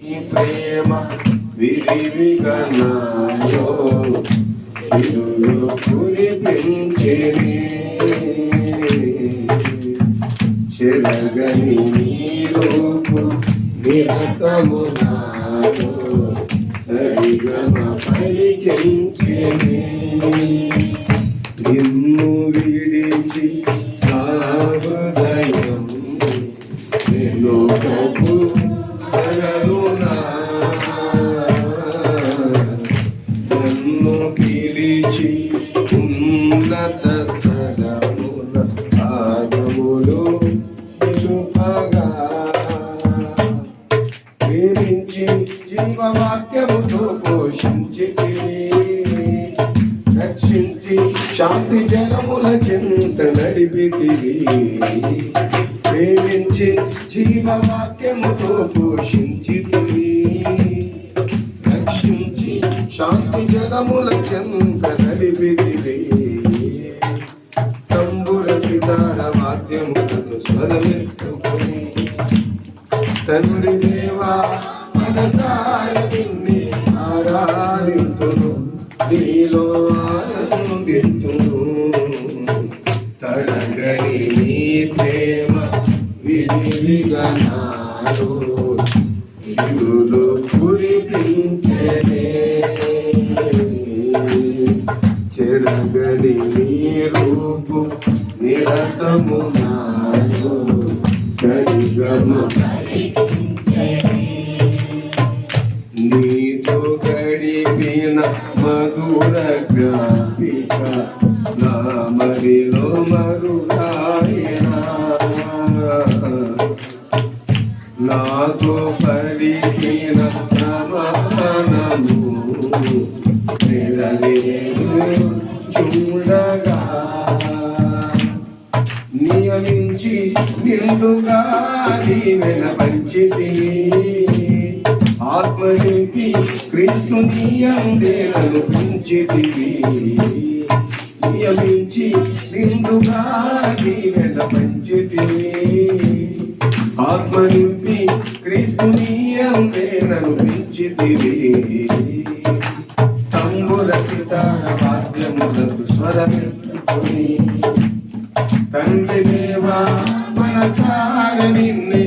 ప్రేమ విరివిగనాలో ఇరులు కురిపించేనే చెరగని నీరూపు నిరతము నాలో సరిగమ పలికించేనే నిన్ను విడిచి జీవవాక్యముతో పోషించి రక్షించి శాంతి జలముల చింత నడిపితివి ప్రేమించి జీవవాక్యముతో పోషించితివి నడిపితివి తంబుర సితార వాద్యములను స్వరమెత్తుకొని తండ్రి దేవా మనసారి నిన్ను ఆరాధింతును నీలో ఆనందింతును తడగని నీ ప్రేమ విధిగా నాలో శివులు చెరగని నీ రూపు నిరతము నాలో సరిగము నీతో గడిపిన మధుర గ్రాపిక నా మదిలో మరుగాయనా నాతో పలికిన ప్రమాణము నిరలేను చూడగా నియమించి నిండుగా దీవెన పంచితిని ఆత్మనింపి క్రీస్తు నియందేనను నియమించి నిండుగా దీవెన పంచితివి ఆత్మనింపి క్రీస్తు నియందేనను పంచితివి తంబుల వాద్యములకు స్వరమెత్తుకొని తండ్రి దేవా మనసార నిన్నే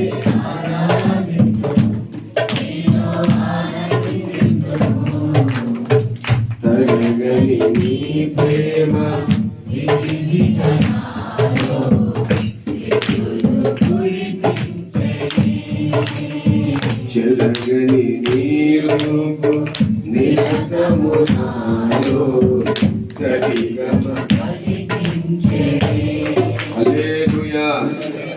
తరగని నీ ప్రేమ. చెలగని నీరు నిరతము నాలో సరిగమ